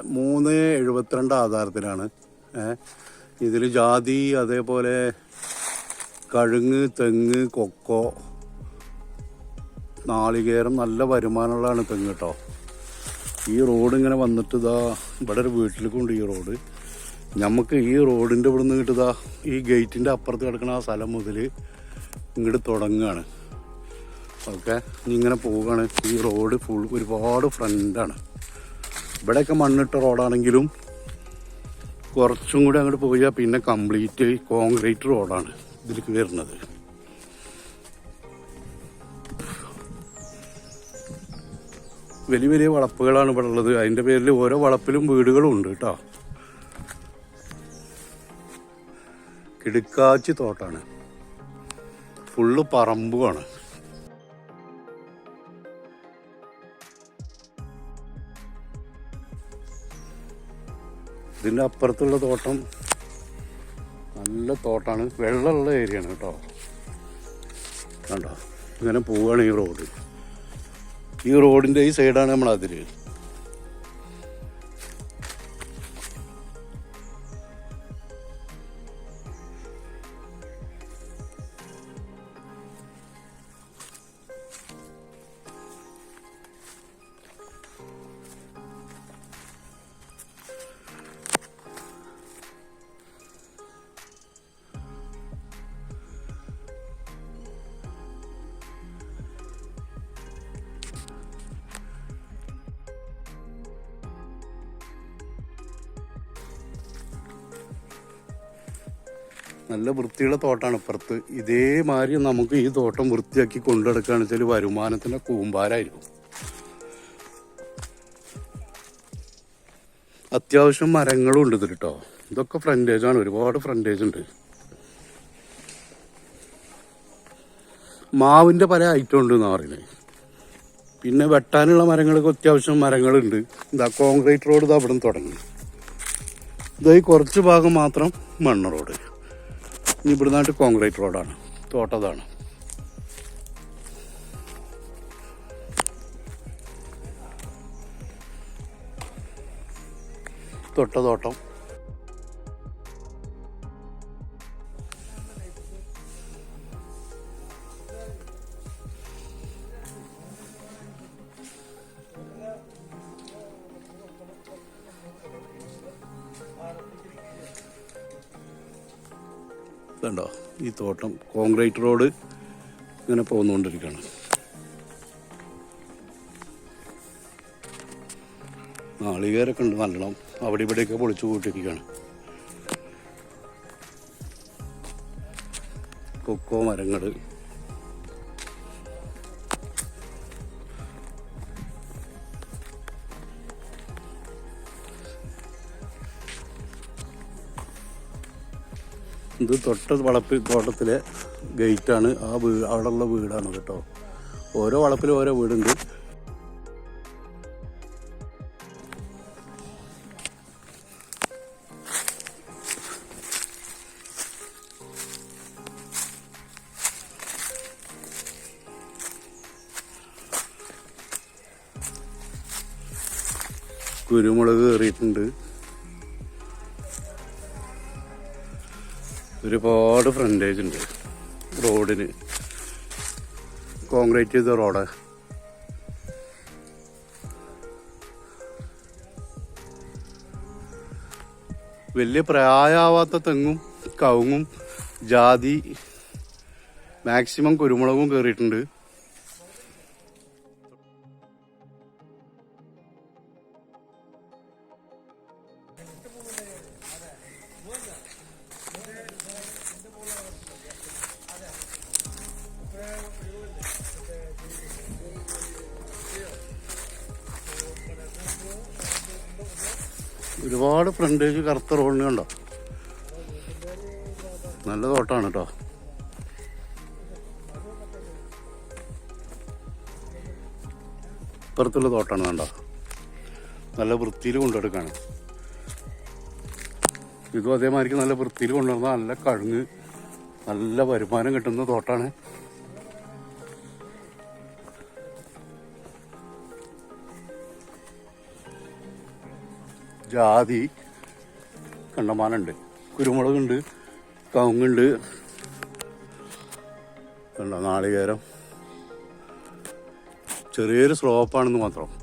മൂന്ന് എഴുപത്തിരണ്ട് ആധാരത്തിലാണ്. ഇതിൽ ജാതി അതേപോലെ കഴുങ്ങ് തെങ്ങ് കൊക്കോ നാളികേരം നല്ല വരുമാനമുള്ളതാണ് തെങ്ങ് കേട്ടോ ഈ റോഡ് ഇങ്ങനെ വന്നിട്ട് ഇതാ ഇവിടെ ഒരു വീട്ടിലേക്കുണ്ട് ഈ റോഡ്. നമുക്ക് ഈ റോഡിന്റെ ഇവിടെ നിന്ന് കിട്ടുതാ ഈ ഗേറ്റിന്റെ അപ്പുറത്ത് കിടക്കുന്ന ആ സ്ഥലം മുതൽ ഇങ്ങോട്ട് തുടങ്ങുകയാണ് ഓക്കെ? ഇങ്ങനെ പോവുകയാണ്. ഈ റോഡ് ഫുൾ ഒരുപാട് ഫ്രണ്ടാണ്. ഇവിടെയൊക്കെ മണ്ണിട്ട റോഡാണെങ്കിലും കുറച്ചും കൂടി അങ്ങോട്ട് പോയാൽ പിന്നെ കംപ്ലീറ്റ് കോൺക്രീറ്റ് റോഡാണ് ഇതിലേക്ക് വരുന്നത്. വലിയ വലിയ വളപ്പുകളാണ് ഇവിടെ ഉള്ളത്. അതിന്റെ പേരിൽ ഓരോ വളപ്പിലും വീടുകളും ഉണ്ട് കേട്ടോ. കിടുക്കാച്ചി തോട്ടാണ്. ഫുള്ള് പറമ്പുമാണ് ഇതിന്റെ അപ്പുറത്തുള്ള തോട്ടം നല്ല തോട്ടമാണ് വെള്ളമുള്ള ഏരിയയാണ് കേട്ടോ. കണ്ടോ? ഇങ്ങനെ പോവുകയാണ് ഈ റോഡ്. ഈ റോഡിന്റെ ഈ സൈഡാണ് നമ്മൾ നല്ല വൃത്തിയുള്ള തോട്ടമാണ് ഇപ്പുറത്ത്. ഇതേമാതിരി നമുക്ക് ഈ തോട്ടം വൃത്തിയാക്കി കൊണ്ടുനടക്കുകയാണെന്ന് വെച്ചാൽ വരുമാനത്തിന്റെ കൂമ്പാരായിരിക്കും. അത്യാവശ്യം മരങ്ങളും ഉണ്ട് ഇതിൽ കേട്ടോ ഇതൊക്കെ ഫ്രണ്ടേജ് ആണ്. ഒരുപാട് ഫ്രണ്ടേജ് ഉണ്ട്. മാവിന്റെ പല ഐറ്റം ഉണ്ട് എന്നാ പറയുന്നത് പിന്നെ വെട്ടാനുള്ള മരങ്ങൾക്ക് അത്യാവശ്യം മരങ്ങളുണ്ട്. ഇതാ കോൺക്രീറ്റ് റോഡ് ഇതാ ഇവിടെ തുടങ്ങി. ഇതായി കുറച്ച് ഭാഗം മാത്രം മണ്ണ് റോഡ് ഇനി ഇവിടുന്നായിട്ട് കോൺക്രീറ്റ് റോഡാണ്. തോട്ടതാണ്. തൊട്ട തോട്ടം. ഇതുണ്ടോ ഈ തോട്ടം കോൺക്രീറ്റ് റോഡ് ഇങ്ങനെ പോന്നുകൊണ്ടിരിക്കുകയാണ്. നാളികേരൊക്കെ ഉണ്ട് നല്ലോണം. അവിടെ ഇവിടെയൊക്കെ പൊളിച്ചു കൂട്ടിരിക്കുകയാണ് കൊക്കോ മരങ്ങൾ ഇത് തൊട്ട വളപ്പ് തോട്ടത്തിലെ ഗേറ്റാണ്. ആ വീ അവിടെയുള്ള വീടാണ് കേട്ടോ ഓരോ വളപ്പിലും ഓരോ വീടുണ്ട്. കുരുമുളക് കയറിയിട്ടുണ്ട്. ഒരുപാട് ഫ്രണ്ടേജ് ഉണ്ട്. റോഡിന്. കോൺക്രീറ്റ് ചെയ്ത റോഡ്. വലിയ പ്രായമാവാത്ത തെങ്ങും കവുങ്ങും ജാതി മാക്സിമം കുരുമുളകും കയറിയിട്ടുണ്ട് ഒരുപാട് ഫ്രണ്ടേജ് കറുത്ത റോഡിന് കണ്ടോ? നല്ല തോട്ടാണ് കേട്ടോ ഇപ്പുറത്തുള്ള തോട്ടാണ് കണ്ടോ? നല്ല വൃത്തിയിൽ കൊണ്ടെടുക്കാണ്. ഇതും അതേമാതിരിക്ക് നല്ല വൃത്തിയിൽ കൊണ്ടുവന്നാൽ നല്ല കഴുങ്ങ് നല്ല വരുമാനം കിട്ടുന്ന തോട്ടാണ്. ജാതി കണ്ടമാനുണ്ട്. കുരുമുളകുണ്ട് കവുങ്ങുണ്ട്. നാളികേരം. ചെറിയൊരു സ്ലോപ്പാണെന്ന് മാത്രം.